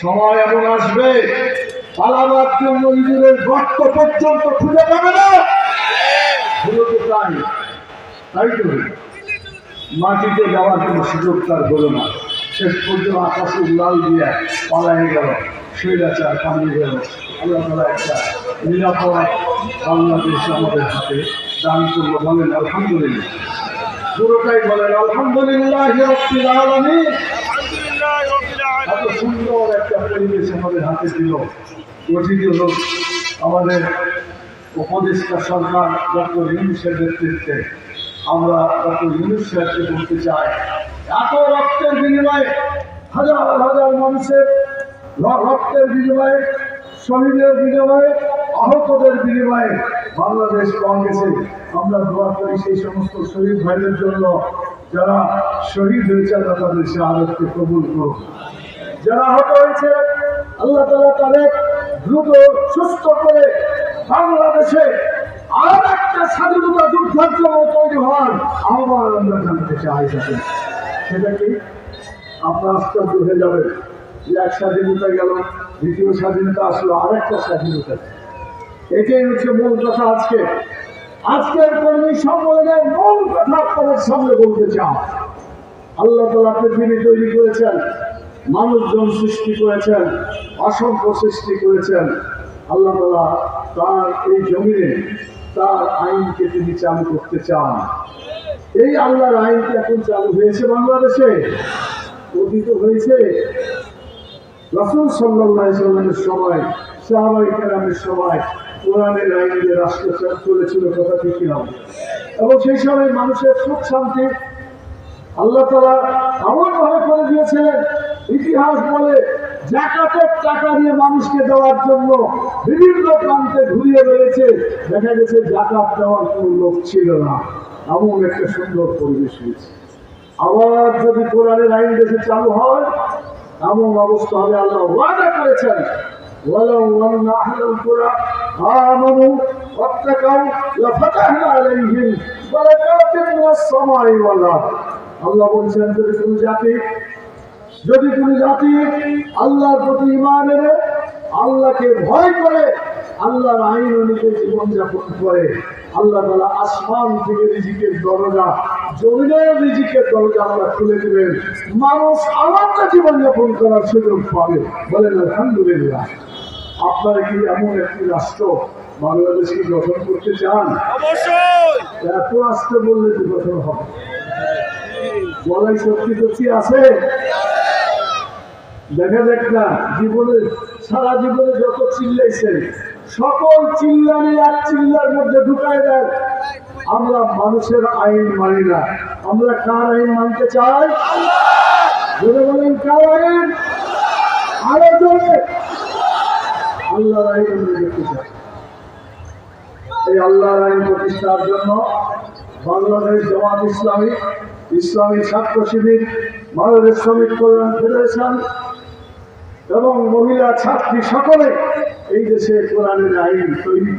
সময় এমন আসবে গর্ত পর্যন্ত খুঁজে পাবে না। তাই তাই তো? মাটিতে যাওয়ার কোনো সুযোগ তার হলো না। শেষ পর্যন্ত আকাশে লাল দিয়ে পালাই গেল। স্বৈরাচার পালিয়ে গেল। আল্লাহ তালা একটা নিরাপদ বাংলাদেশ আমাদের হাতে দান করল বলেন, আলহামদুলিল্লাহ। পুরোটাই বলেন, আলহামদুলিল্লাহ রব্বিল আলামিন এত সুন্দর একটা পরিবেশ আমাদের হাতে দিল। গঠিত হল আমাদের উপদেষ্টা সরকার ডক্টর ইউনুসের নেতৃত্বে। আমরা ডক্টর ইউনুস সাহেবকে বলতে চাই, এত রক্তের বিনিময়ে হাজার হাজার মানুষের রক্তের বিনিময়ে শহীদের বিনিময়ে, আহতদের বিনিময়ে বাংলাদেশ কংগ্রেসে আমরা দোয়া করি সেই সমস্ত শহীদ ভাইদের জন্য। যারা শহীদ হয়েছে আল্লাহ তাদের সে আরবকে কবুল করুন। যারা আহত হয়েছে, আল্লাহ তালা তাদের দ্রুত সুস্থ করে বাংলাদেশে আর একটা স্বাধীনতা যুদ্ধের জন্য তৈরি হওয়ার আহ্বান আমরা জানতে চাই। সেটা কি? আপনার আশ্চর্য হয়ে যাবে এক স্বাধীনতা গেল, দ্বিতীয় স্বাধীনতা আসলো আর একটা স্বাধীনতা। এটাই হচ্ছে মূল কথা আজকে। আজকের কর্মী সম্মেলনের মূল কথা আপনাদের সামনে বলতে চাও আল্লাহ তালা পৃথিবী তৈরি করেছেন। মানুষজন সৃষ্টি করেছেন, অসংখ্য সৃষ্টি করেছেন। আল্লাহ তালা তার এই জমিনে তার আইনকে তিনি চালু করতে চান। এই আল্লাহর আইনটি এখন চালু হয়েছে বাংলাদেশে। অতীত হয়েছে রসুল সাল্লামের সময়, সাহাবাই কেরামের সময়। কোরআনের আইনে রাষ্ট্র চল- চলেছিল, কথা ঠিক এবং সেই সময় মানুষের সুখ শান্তি আল্লাহ তালা এমন ভাবে করে দিয়েছিলেন ইতিহাস বলে জাকাতের টাকা দিয়ে মানুষকে দেওয়ার জন্য বিভিন্ন প্রান্তে ঘুরিয়ে রয়েছে দেখা গেছে জাকাত দেওয়ার কোনো লোক ছিল না এমন একটা সুন্দর পরিবেশ হয়েছে আবার যদি কোরআনের আইন দেশে চালু হয় এমন অবস্থা হবে আল্লাহ ওয়াদা করেছেন ولو أن أهل القرى آمنوا واتقوا لفتحنا عليهم بركات من السماء والأرض আল্লাহ বলছেন যদি কোনো জাতি যদি কোনো জাতি আল্লাহর প্রতি ইমান এনে আল্লাহকে ভয় করে আল্লাহর আইন অনুযায়ী জীবনযাপন করে আল্লাহ তালা আসমান থেকে রিজিকের দরজা জমিনের রিজিকের দরজা আল্লাহ খুলে দেবেন। মানুষ আলাদা জীবনযাপন করার সুযোগ পাবে। বলেন আলহামদুলিল্লাহ। আপনারা কি এমন একটি রাষ্ট্র বাংলাদেশকে গঠন করতে চান? এত আসতে বললে কি গঠন হবে। বলাই সত্যি সত্যি আছে। দেখা যাক না, জীবনে, সারা জীবনে যত চিল্লাইছে, সকল চিল্লানি এক চিল্লার মধ্যে ঢুকায় দেয়। আমরা মানুষের আইন মানি না। আমরা কার আইন মানতে চাই? জোরে বলেন, কার আইন? আরও জোরে। আল্লাহর আইন দেখতে চাই। এই আল্লাহর আইন প্রতিষ্ঠার জন্য বাংলাদেশ জামাত ইসলামী ইসলামী ছাত্র শিবির, বাংলাদেশ শ্রমিক কল্যাণ ফেডারেশন এবং মহিলা ছাত্রী সকলে এই দেশে কোরআনের আইন তৈরি